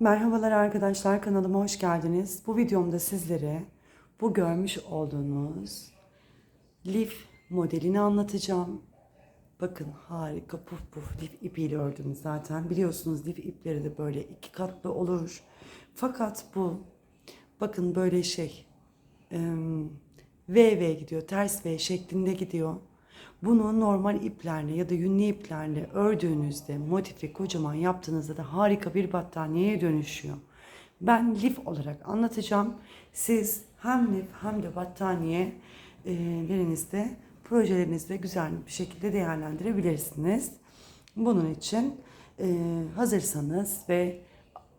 Merhabalar arkadaşlar kanalıma hoş geldiniz. Bu videomda sizlere bu görmüş olduğunuz lif modelini anlatacağım. Bakın harika puf puf lif ipiyle ördüm zaten. Biliyorsunuz lif ipleri de böyle iki katlı olur. Fakat bu bakın böyle şey em, V V gidiyor. Ters V şeklinde gidiyor. Bunu normal iplerle ya da yünlü iplerle ördüğünüzde motifi kocaman yaptığınızda da harika bir battaniyeye dönüşüyor. Ben lif olarak anlatacağım. Siz hem lif hem de battaniye e, lerinizde projelerinizde güzel bir şekilde değerlendirebilirsiniz. Bunun için e, hazırsanız ve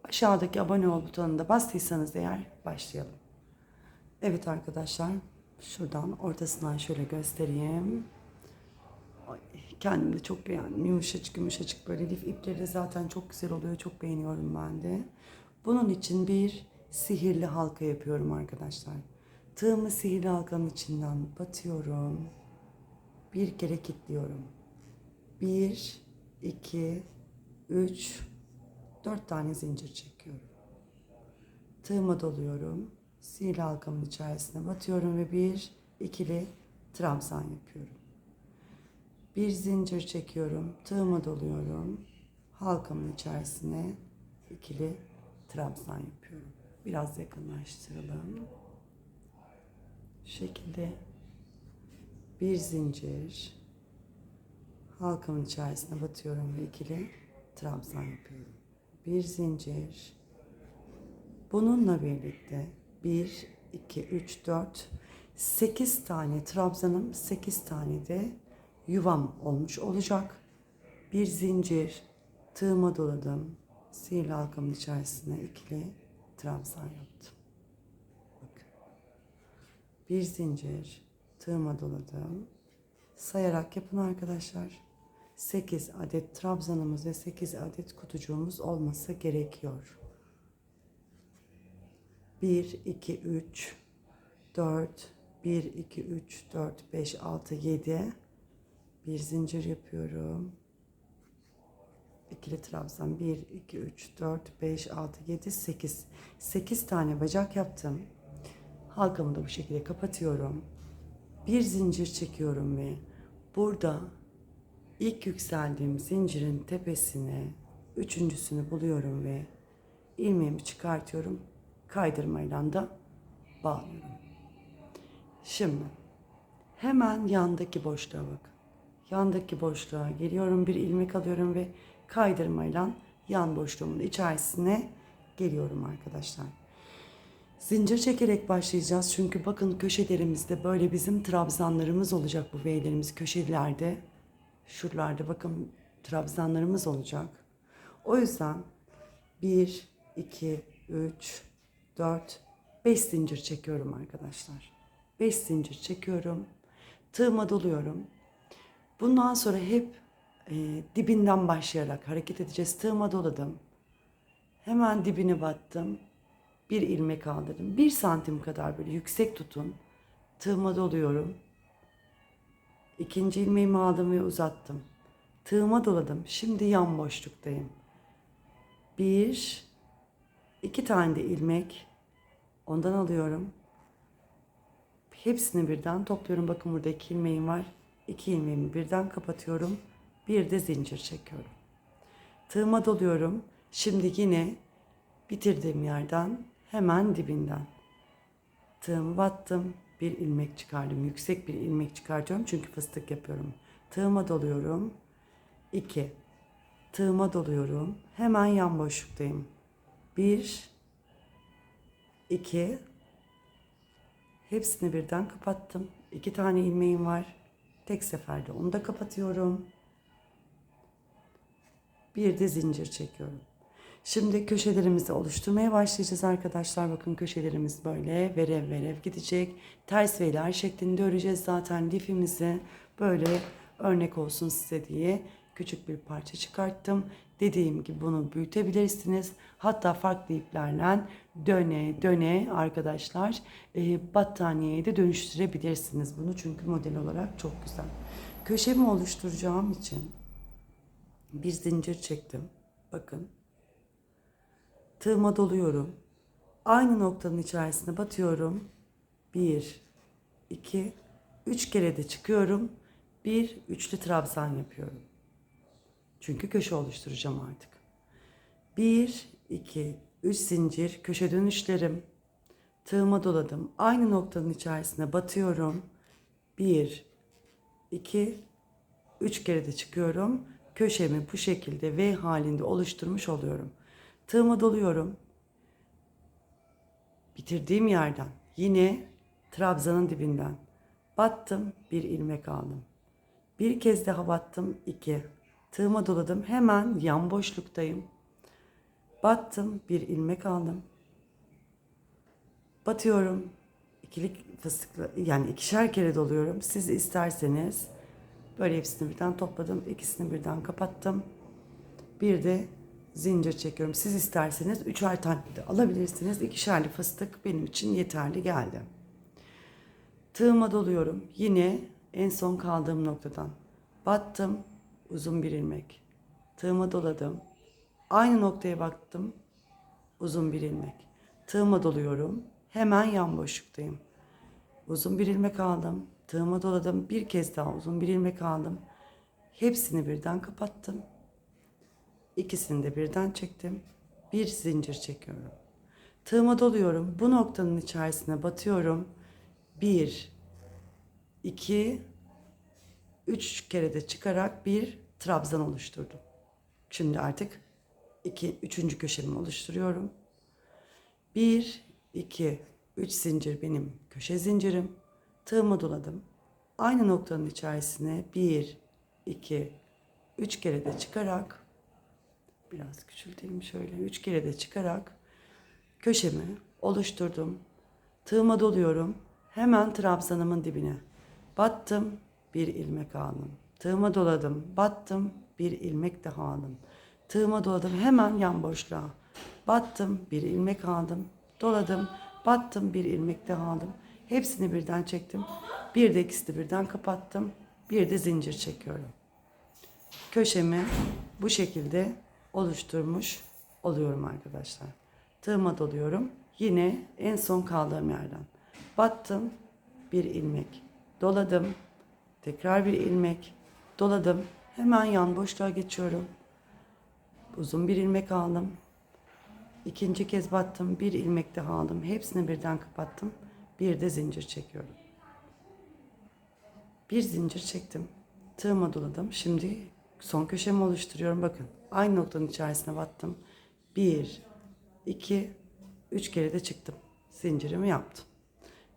aşağıdaki abone ol butonuna bastıysanız eğer başlayalım. Evet arkadaşlar şuradan ortasından şöyle göstereyim. Ay, kendim de çok beğendim. Yumuşacık yumuşacık böyle lif ipleri zaten çok güzel oluyor. Çok beğeniyorum ben de. Bunun için bir sihirli halka yapıyorum arkadaşlar. Tığımı sihirli halkanın içinden batıyorum. Bir kere kilitliyorum. Bir, iki, üç, dört tane zincir çekiyorum. Tığıma doluyorum. Sihirli halkamın içerisine batıyorum ve bir ikili trabzan yapıyorum. Bir zincir çekiyorum. Tığıma doluyorum. Halkamın içerisine ikili trabzan yapıyorum. Biraz yakınlaştıralım. Şu şekilde bir zincir halkamın içerisine batıyorum ve ikili trabzan yapıyorum. Bir zincir Bununla birlikte 1, 2, 3, 4, 8 tane trabzanım, 8 tane de yuvam olmuş olacak. Bir zincir tığıma doladım. Sihirli halkamın içerisine ikili trabzan yaptım. Bir zincir tığıma doladım. Sayarak yapın arkadaşlar. 8 adet trabzanımız ve 8 adet kutucuğumuz olması gerekiyor. 1, 2, 3, 4, 1, 2, 3, 4, 5, 6, 7. Bir zincir yapıyorum. İkili trabzan 1, 2, 3, 4, 5, 6, 7, 8. 8 tane bacak yaptım. Halkamı da bu şekilde kapatıyorum. Bir zincir çekiyorum ve burada ilk yükseldiğim zincirin tepesine üçüncüsünü buluyorum ve ilmeğimi çıkartıyorum kaydırmayla da bağlıyorum. Şimdi hemen yandaki boşluğa bak. Yandaki boşluğa geliyorum bir ilmek alıyorum ve kaydırmayla yan boşluğumun içerisine geliyorum arkadaşlar. Zincir çekerek başlayacağız çünkü bakın köşelerimizde böyle bizim trabzanlarımız olacak bu V'lerimiz köşelerde. Şuralarda bakın trabzanlarımız olacak. O yüzden 1, 2, 3, 4, 5 zincir çekiyorum arkadaşlar. 5 zincir çekiyorum. Tığıma doluyorum. Bundan sonra hep e, dibinden başlayarak hareket edeceğiz. Tığıma doladım. Hemen dibine battım. Bir ilmek aldırdım. Bir santim kadar böyle yüksek tutun. Tığıma doluyorum. İkinci ilmeğimi aldım ve uzattım. Tığıma doladım. Şimdi yan boşluktayım. Bir, iki tane de ilmek ondan alıyorum. Hepsini birden topluyorum. Bakın burada iki ilmeğim var. İki ilmeğimi birden kapatıyorum. Bir de zincir çekiyorum. Tığıma doluyorum. Şimdi yine bitirdiğim yerden hemen dibinden. Tığımı battım. Bir ilmek çıkardım. Yüksek bir ilmek çıkartıyorum çünkü fıstık yapıyorum. Tığıma doluyorum. 2. Tığıma doluyorum. Hemen yan boşluktayım. 1 2 Hepsini birden kapattım. İki tane ilmeğim var. Tek seferde onu da kapatıyorum. Bir de zincir çekiyorum. Şimdi köşelerimizi oluşturmaya başlayacağız arkadaşlar. Bakın köşelerimiz böyle verev verev gidecek. Ters veler şeklinde öreceğiz zaten lifimizi. Böyle örnek olsun size diye küçük bir parça çıkarttım. Dediğim gibi bunu büyütebilirsiniz. Hatta farklı iplerle döne döne arkadaşlar e, battaniyeye de dönüştürebilirsiniz bunu. Çünkü model olarak çok güzel. Köşemi oluşturacağım için bir zincir çektim. Bakın. Tığıma doluyorum. Aynı noktanın içerisine batıyorum. Bir, iki, üç kere de çıkıyorum. Bir üçlü trabzan yapıyorum. Çünkü köşe oluşturacağım artık. Bir, iki, üç zincir köşe dönüşlerim. Tığıma doladım. Aynı noktanın içerisine batıyorum. Bir, iki, üç kere de çıkıyorum. Köşemi bu şekilde V halinde oluşturmuş oluyorum. Tığıma doluyorum. Bitirdiğim yerden yine trabzanın dibinden battım bir ilmek aldım. Bir kez daha battım iki. Tığıma doladım hemen yan boşluktayım. Battım bir ilmek aldım. Batıyorum. ikili fıstıklı yani ikişer kere doluyorum. Siz isterseniz böyle hepsini birden topladım. ikisini birden kapattım. Bir de zincir çekiyorum. Siz isterseniz üçer tane de alabilirsiniz. İkişerli fıstık benim için yeterli geldi. Tığıma doluyorum. Yine en son kaldığım noktadan. Battım. Uzun bir ilmek. Tığıma doladım. Aynı noktaya baktım. Uzun bir ilmek. Tığıma doluyorum. Hemen yan boşluktayım. Uzun bir ilmek aldım. Tığıma doladım. Bir kez daha uzun bir ilmek aldım. Hepsini birden kapattım. İkisini de birden çektim. Bir zincir çekiyorum. Tığıma doluyorum. Bu noktanın içerisine batıyorum. Bir, iki, üç kere de çıkarak bir trabzan oluşturdum. Şimdi artık iki, üçüncü köşemi oluşturuyorum. Bir, iki, üç zincir benim köşe zincirim. Tığımı doladım. Aynı noktanın içerisine bir, iki, üç kere de çıkarak biraz küçültelim şöyle. Üç kere de çıkarak köşemi oluşturdum. Tığıma doluyorum. Hemen trabzanımın dibine. Battım, bir ilmek aldım. Tığıma doladım, battım, bir ilmek daha aldım. Tığıma doladım, hemen yan boşluğa. Battım, bir ilmek aldım. Doladım, battım, bir ilmek daha aldım. Hepsini birden çektim. Bir de ikisini birden kapattım. Bir de zincir çekiyorum köşemi bu şekilde oluşturmuş oluyorum arkadaşlar. Tığıma doluyorum. Yine en son kaldığım yerden. Battım. Bir ilmek. Doladım. Tekrar bir ilmek. Doladım. Hemen yan boşluğa geçiyorum. Uzun bir ilmek aldım. İkinci kez battım. Bir ilmek daha aldım. Hepsini birden kapattım. Bir de zincir çekiyorum. Bir zincir çektim. Tığıma doladım. Şimdi son köşemi oluşturuyorum. Bakın aynı noktanın içerisine battım. Bir, iki, üç kere de çıktım. Zincirimi yaptım.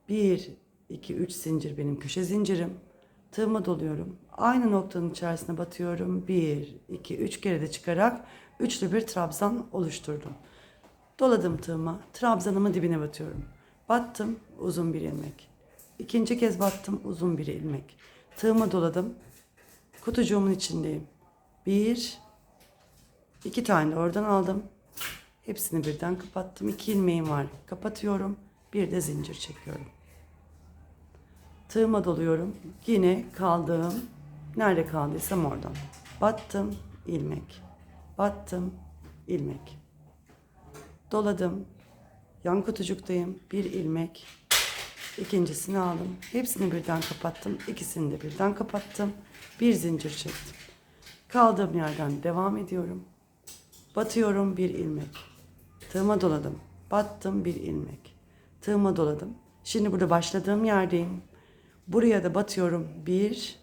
Bir, iki, üç zincir benim köşe zincirim. Tığıma doluyorum. Aynı noktanın içerisine batıyorum. Bir, iki, üç kere de çıkarak üçlü bir trabzan oluşturdum. Doladım tığıma. Trabzanımın dibine batıyorum. Battım uzun bir ilmek. İkinci kez battım uzun bir ilmek. Tığıma doladım. Kutucuğumun içindeyim. Bir, iki tane de oradan aldım. Hepsini birden kapattım. İki ilmeğim var. Kapatıyorum. Bir de zincir çekiyorum. Tığıma doluyorum. Yine kaldığım, nerede kaldıysam oradan. Battım, ilmek. Battım, ilmek. Doladım. Yan kutucuktayım. Bir ilmek. İkincisini aldım. Hepsini birden kapattım. İkisini de birden kapattım. Bir zincir çektim. Kaldığım yerden devam ediyorum. Batıyorum bir ilmek. Tığıma doladım. Battım bir ilmek. Tığıma doladım. Şimdi burada başladığım yerdeyim. Buraya da batıyorum. Bir,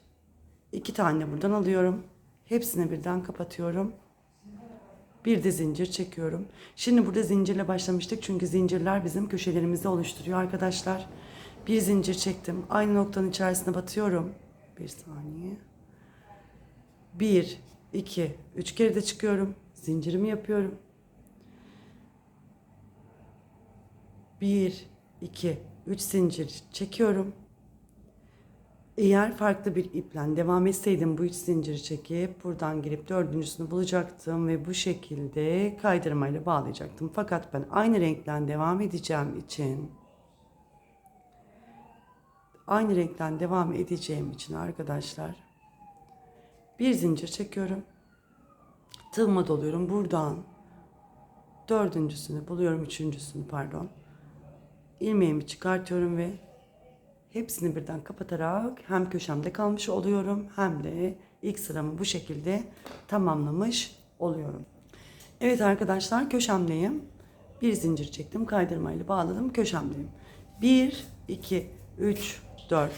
iki tane buradan alıyorum. Hepsini birden kapatıyorum. Bir de zincir çekiyorum. Şimdi burada zincirle başlamıştık. Çünkü zincirler bizim köşelerimizi oluşturuyor arkadaşlar. Bir zincir çektim. Aynı noktanın içerisine batıyorum. Bir saniye. Bir, iki, üç kere de çıkıyorum. Zincirimi yapıyorum. Bir, iki, üç zincir çekiyorum. Eğer farklı bir iple devam etseydim bu üç zinciri çekip buradan girip dördüncüsünü bulacaktım ve bu şekilde kaydırmayla bağlayacaktım. Fakat ben aynı renkten devam edeceğim için aynı renkten devam edeceğim için arkadaşlar bir zincir çekiyorum. Tığıma doluyorum buradan dördüncüsünü buluyorum, üçüncüsünü pardon. İlmeğimi çıkartıyorum ve hepsini birden kapatarak hem köşemde kalmış oluyorum hem de ilk sıramı bu şekilde tamamlamış oluyorum. Evet arkadaşlar köşemdeyim. Bir zincir çektim, kaydırmayla bağladım, köşemdeyim. 1, 2, 3, 4,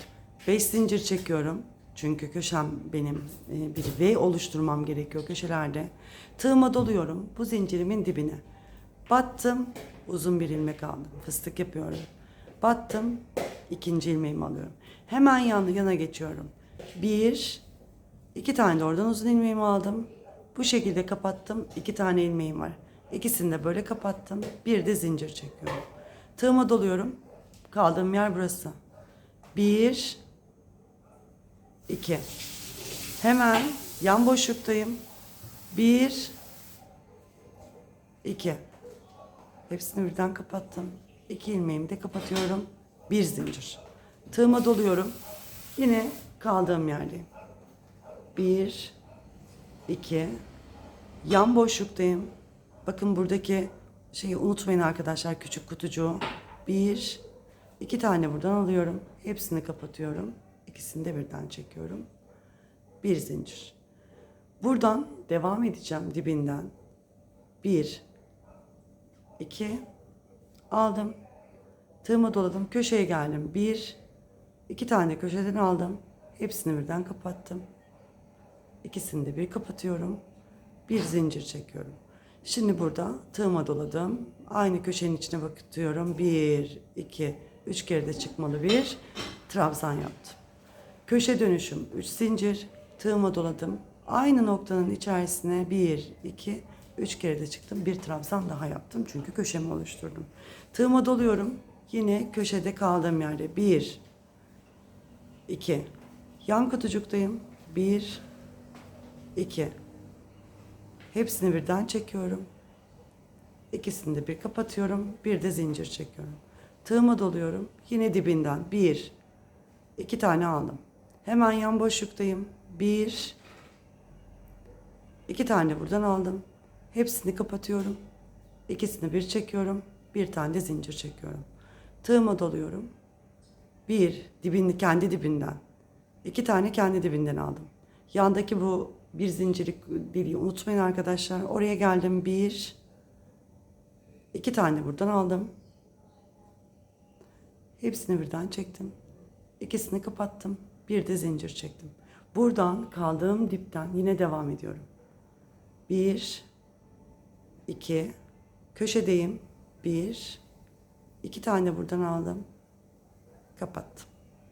5 zincir çekiyorum. Çünkü köşem benim e, bir V oluşturmam gerekiyor köşelerde. Tığıma doluyorum bu zincirimin dibine. Battım, uzun bir ilmek aldım. Fıstık yapıyorum. Battım, ikinci ilmeğimi alıyorum. Hemen yana, yana geçiyorum. Bir, iki tane de oradan uzun ilmeğimi aldım. Bu şekilde kapattım. iki tane ilmeğim var. İkisini de böyle kapattım. Bir de zincir çekiyorum. Tığıma doluyorum. Kaldığım yer burası. Bir, iki. Hemen yan boşluktayım. Bir, iki. Hepsini birden kapattım. İki ilmeğimi de kapatıyorum. Bir zincir. Tığıma doluyorum. Yine kaldığım yerdeyim. Bir, iki. Yan boşluktayım. Bakın buradaki şeyi unutmayın arkadaşlar küçük kutucuğu. Bir, iki tane buradan alıyorum. Hepsini kapatıyorum. İkisini de birden çekiyorum. Bir zincir. Buradan devam edeceğim dibinden. Bir, iki, aldım. Tığımı doladım. Köşeye geldim. Bir, iki tane köşeden aldım. Hepsini birden kapattım. İkisini de bir kapatıyorum. Bir zincir çekiyorum. Şimdi burada tığıma doladım. Aynı köşenin içine bakıyorum. Bir, iki, üç kere de çıkmalı bir trabzan yaptım. Köşe dönüşüm 3 zincir. Tığıma doladım. Aynı noktanın içerisine 1, 2, 3 kere de çıktım. Bir trabzan daha yaptım. Çünkü köşemi oluşturdum. Tığıma doluyorum. Yine köşede kaldığım yerde 1, 2. Yan kutucuktayım. 1, 2. Hepsini birden çekiyorum. İkisini de bir kapatıyorum. Bir de zincir çekiyorum. Tığıma doluyorum. Yine dibinden 1, iki tane aldım. Hemen yan boşluktayım. Bir, iki tane buradan aldım. Hepsini kapatıyorum. İkisini bir çekiyorum. Bir tane de zincir çekiyorum. Tığıma doluyorum. Bir, dibini kendi dibinden. İki tane kendi dibinden aldım. Yandaki bu bir zincirlik deliği unutmayın arkadaşlar. Oraya geldim. Bir, iki tane buradan aldım. Hepsini birden çektim. İkisini kapattım. Bir de zincir çektim. Buradan kaldığım dipten yine devam ediyorum. Bir, iki, köşedeyim. Bir, iki tane buradan aldım. Kapattım.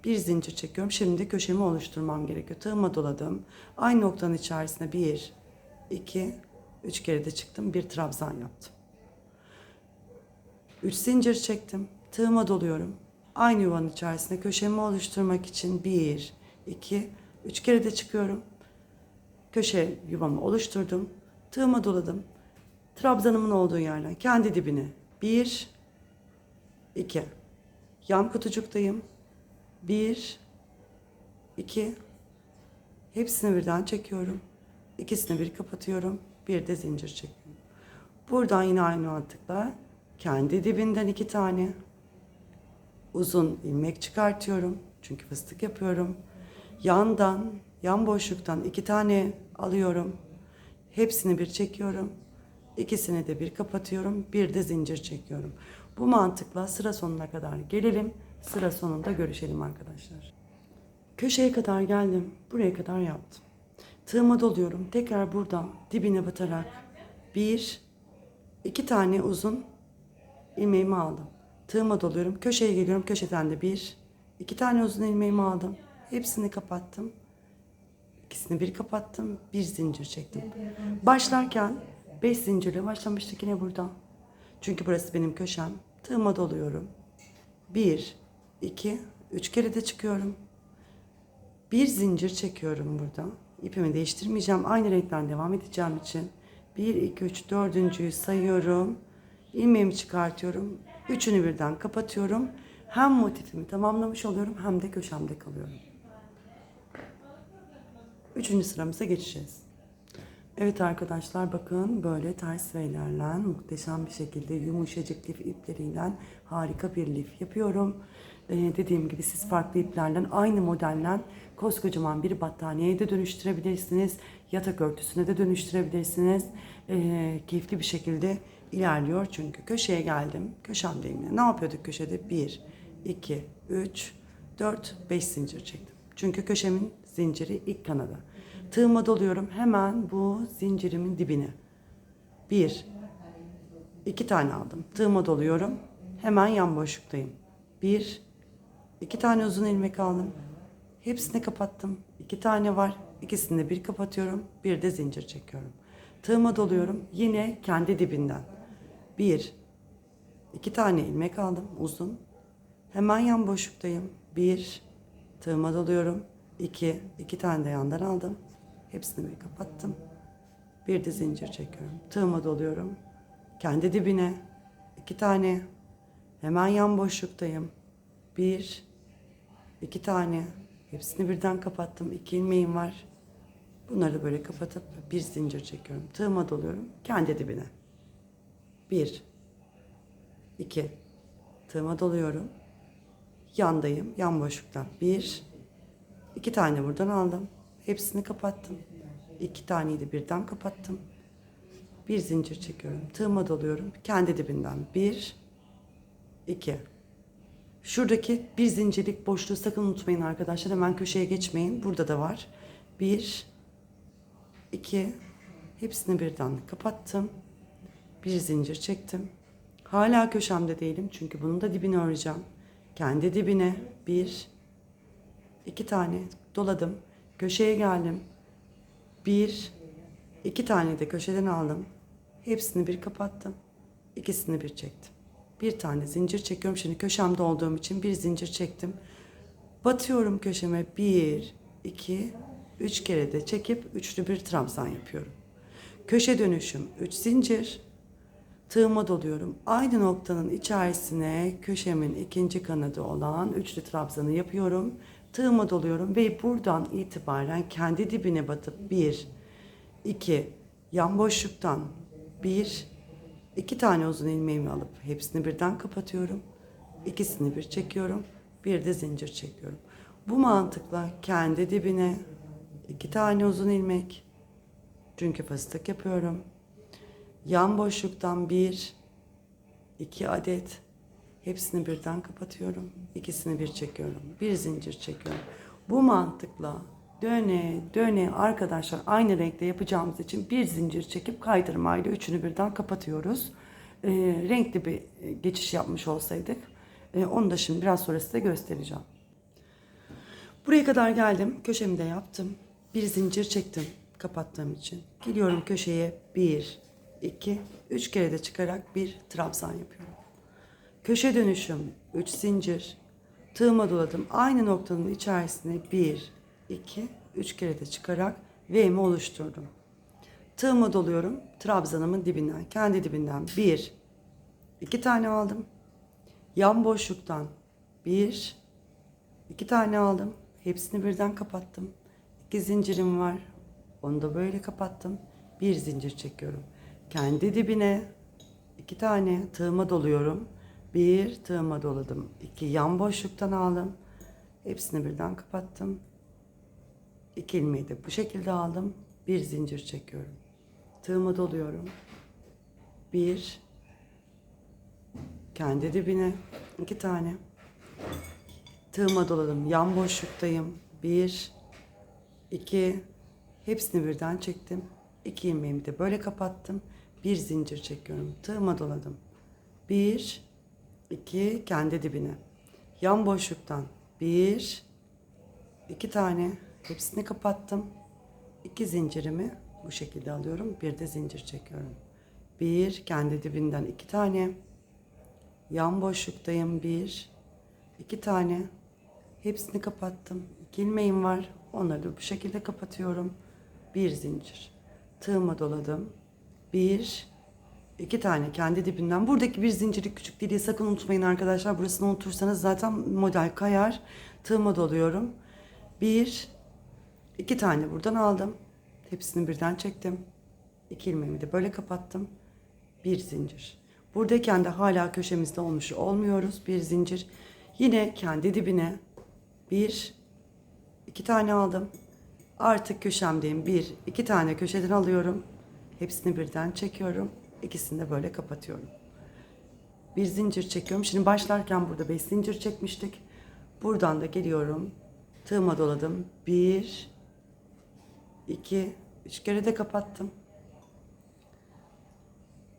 Bir zincir çekiyorum. Şimdi köşemi oluşturmam gerekiyor. Tığıma doladım. Aynı noktanın içerisine bir, iki, üç kere de çıktım. Bir trabzan yaptım. Üç zincir çektim. Tığıma doluyorum. Aynı yuvanın içerisine köşemi oluşturmak için bir, iki, üç kere de çıkıyorum. Köşe yuvamı oluşturdum. Tığıma doladım. Trabzanımın olduğu yerden kendi dibine. Bir, iki. Yan kutucuktayım. Bir, iki. Hepsini birden çekiyorum. İkisini bir kapatıyorum. Bir de zincir çekiyorum. Buradan yine aynı mantıkla kendi dibinden iki tane uzun ilmek çıkartıyorum. Çünkü fıstık yapıyorum. Yandan, yan boşluktan iki tane alıyorum. Hepsini bir çekiyorum. İkisini de bir kapatıyorum. Bir de zincir çekiyorum. Bu mantıkla sıra sonuna kadar gelelim. Sıra sonunda görüşelim arkadaşlar. Köşeye kadar geldim. Buraya kadar yaptım. Tığıma doluyorum. Tekrar burada dibine batarak bir, iki tane uzun ilmeğimi aldım. Tığıma doluyorum. Köşeye geliyorum. Köşeden de bir, iki tane uzun ilmeğimi aldım. Hepsini kapattım. İkisini bir kapattım. Bir zincir çektim. Başlarken beş zincirle başlamıştık yine burada. Çünkü burası benim köşem. Tığıma doluyorum. Bir, iki, üç kere de çıkıyorum. Bir zincir çekiyorum burada. İpimi değiştirmeyeceğim. Aynı renkten devam edeceğim için. 1, 2, 3, dördüncüyü sayıyorum. İlmeğimi çıkartıyorum. Üçünü birden kapatıyorum. Hem motifimi tamamlamış oluyorum hem de köşemde kalıyorum. Üçüncü sıramıza geçeceğiz. Evet arkadaşlar bakın böyle ters reylerle muhteşem bir şekilde yumuşacık lif ipleriyle harika bir lif yapıyorum. Ee, dediğim gibi siz farklı iplerle aynı modelle koskocaman bir battaniyeye de dönüştürebilirsiniz. Yatak örtüsüne de dönüştürebilirsiniz. Ee, keyifli bir şekilde ilerliyor çünkü köşeye geldim. Köşemdeyim. yine. Ne yapıyorduk köşede? 1, 2, 3, 4, 5 zincir çektim. Çünkü köşemin zinciri ilk kanadı. Tığıma doluyorum hemen bu zincirimin dibine. Bir, iki tane aldım. Tığıma doluyorum. Hemen yan boşluktayım. Bir, iki tane uzun ilmek aldım. Hepsini kapattım. İki tane var. İkisini de bir kapatıyorum. Bir de zincir çekiyorum. Tığıma doluyorum. Yine kendi dibinden. Bir, iki tane ilmek aldım uzun. Hemen yan boşluktayım. Bir, tığıma doluyorum. İki, iki tane de yandan aldım. Hepsini bir kapattım. Bir de zincir çekiyorum. Tığıma doluyorum. Kendi dibine. iki tane. Hemen yan boşluktayım. Bir, iki tane. Hepsini birden kapattım. İki ilmeğim var. Bunları böyle kapatıp bir zincir çekiyorum. Tığıma doluyorum. Kendi dibine. Bir, iki. Tığıma doluyorum. Yandayım. Yan boşluktan. Bir, iki tane buradan aldım. Hepsini kapattım. İki taneyi de birden kapattım. Bir zincir çekiyorum. Tığıma doluyorum. Kendi dibinden. Bir, iki. Şuradaki bir zincirlik boşluğu sakın unutmayın arkadaşlar. Hemen köşeye geçmeyin. Burada da var. Bir, iki. Hepsini birden kapattım. Bir zincir çektim. Hala köşemde değilim. Çünkü bunun da dibini öreceğim. Kendi dibine bir, iki tane doladım. Köşeye geldim. Bir, iki tane de köşeden aldım. Hepsini bir kapattım. İkisini bir çektim. Bir tane zincir çekiyorum. Şimdi köşemde olduğum için bir zincir çektim. Batıyorum köşeme. Bir, iki, üç kere de çekip üçlü bir trabzan yapıyorum. Köşe dönüşüm. Üç zincir. Tığıma doluyorum. Aynı noktanın içerisine köşemin ikinci kanadı olan üçlü trabzanı yapıyorum. Tığıma doluyorum ve buradan itibaren kendi dibine batıp bir, iki, yan boşluktan bir, iki tane uzun ilmeğimi alıp hepsini birden kapatıyorum. İkisini bir çekiyorum. Bir de zincir çekiyorum. Bu mantıkla kendi dibine iki tane uzun ilmek çünkü fıstık yapıyorum. Yan boşluktan bir, iki adet hepsini birden kapatıyorum. İkisini bir çekiyorum. Bir zincir çekiyorum. Bu mantıkla döne döne arkadaşlar aynı renkte yapacağımız için bir zincir çekip kaydırmayla üçünü birden kapatıyoruz. Ee, renkli bir e, geçiş yapmış olsaydık e, onu da şimdi biraz sonra size göstereceğim. Buraya kadar geldim. Köşemi de yaptım. Bir zincir çektim kapattığım için. Geliyorum köşeye bir, iki, üç kere de çıkarak bir trabzan yapıyorum. Köşe dönüşüm, üç zincir. Tığıma doladım. Aynı noktanın içerisine bir, iki, üç kere de çıkarak V'mi oluşturdum. Tığıma doluyorum. Trabzanımın dibinden, kendi dibinden bir, iki tane aldım. Yan boşluktan bir, iki tane aldım. Hepsini birden kapattım. İki zincirim var. Onu da böyle kapattım. Bir zincir çekiyorum. Kendi dibine iki tane tığıma doluyorum. Bir tığıma doladım. İki yan boşluktan aldım. Hepsini birden kapattım. İki ilmeği de bu şekilde aldım. Bir zincir çekiyorum. Tığıma doluyorum. Bir kendi dibine iki tane tığıma doladım. Yan boşluktayım. Bir, iki, hepsini birden çektim. İki ilmeğimi de böyle kapattım. Bir zincir çekiyorum. Tığıma doladım. Bir, iki, kendi dibine. Yan boşluktan bir, iki tane hepsini kapattım. İki zincirimi bu şekilde alıyorum. Bir de zincir çekiyorum. Bir, kendi dibinden iki tane. Yan boşluktayım bir, iki tane. Hepsini kapattım. İki ilmeğim var. Onları da bu şekilde kapatıyorum. Bir zincir. Tığıma doladım. Bir, iki tane kendi dibinden. Buradaki bir zinciri küçük deliği sakın unutmayın arkadaşlar. Burasını unutursanız zaten model kayar. Tığıma doluyorum. Bir, iki tane buradan aldım. Hepsini birden çektim. İki ilmeğimi de böyle kapattım. Bir zincir. Buradayken de hala köşemizde olmuş olmuyoruz. Bir zincir. Yine kendi dibine bir, iki tane aldım. Artık köşemdeyim. Bir, iki tane köşeden alıyorum. Hepsini birden çekiyorum. İkisini de böyle kapatıyorum. Bir zincir çekiyorum. Şimdi başlarken burada beş zincir çekmiştik. Buradan da geliyorum. Tığıma doladım. Bir, iki, üç kere de kapattım.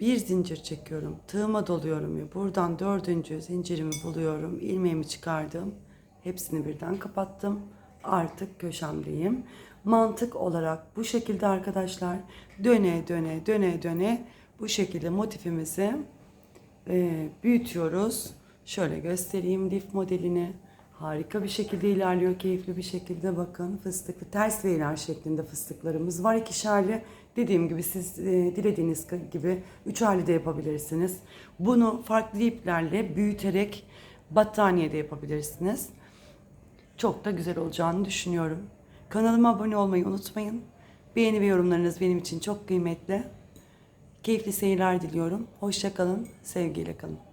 Bir zincir çekiyorum. Tığıma doluyorum ya. Buradan dördüncü zincirimi buluyorum. ilmeğimi çıkardım. Hepsini birden kapattım. Artık köşemdeyim. Mantık olarak bu şekilde arkadaşlar döne döne döne döne bu şekilde motifimizi e, büyütüyoruz. Şöyle göstereyim lif modelini. Harika bir şekilde ilerliyor. Keyifli bir şekilde bakın. Fıstıklı ters ve iler şeklinde fıstıklarımız var. İkişerli. Dediğim gibi siz e, dilediğiniz gibi üç hali de yapabilirsiniz. Bunu farklı iplerle büyüterek battaniye de yapabilirsiniz. Çok da güzel olacağını düşünüyorum. Kanalıma abone olmayı unutmayın. Beğeni ve yorumlarınız benim için çok kıymetli. Keyifli seyirler diliyorum. Hoşça kalın, sevgiyle kalın.